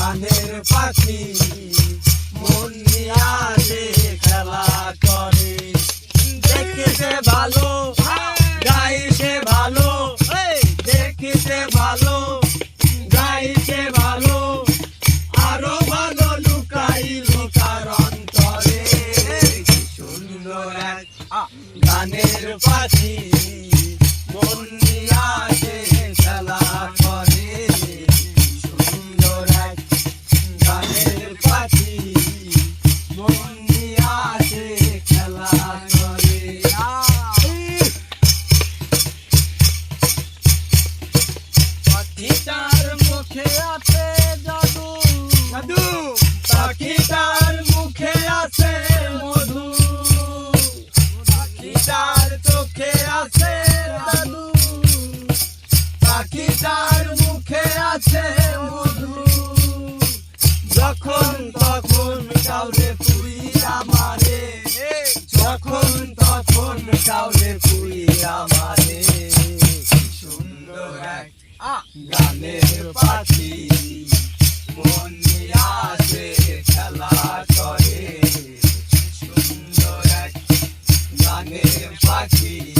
গানের পাখি মন নিয়ালে খেলা করে। দেখতে ভালো গাইছে ভালো দেখতে ভালো গাইছে ভালো। আরও ভালো লুকাই লুকার অন্তরে। কি সুন্দর এক গানের পাখি মন নিয়ালে খেলা কাউরে পুইরা মারে যখন তখন কাউরে পুইরা মারে সুন্দর এক গানের পাখি। মন আসে খেলা করে। সুন্দর এক গানের পাখি।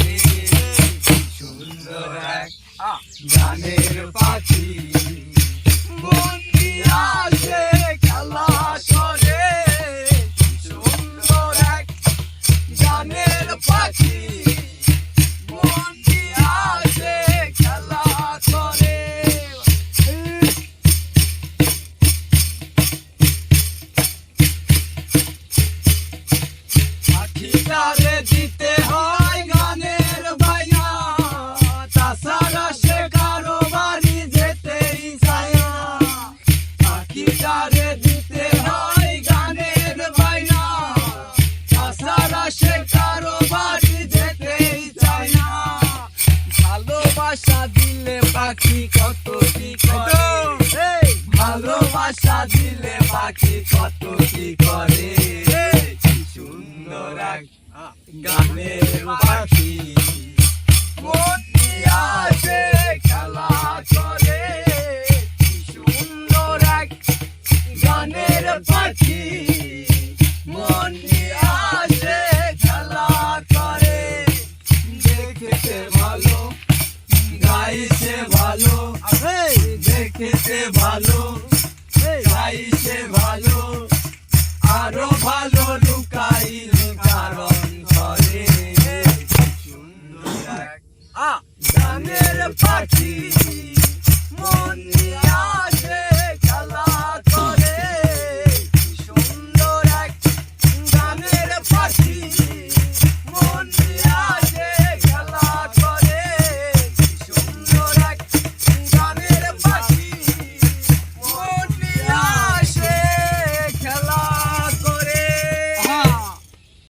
পাখি কত কি করে? ভালোবাসা দিলে পাখি কত কি করে? গানের পাখি মতি আসে খেলা করে সুন্দর এক গানের পাখি মনি আসে খেলা করে দেখতে ভালো গাইছে ভালো দেখতে ভালো গাইছে ভালো আরও ভালো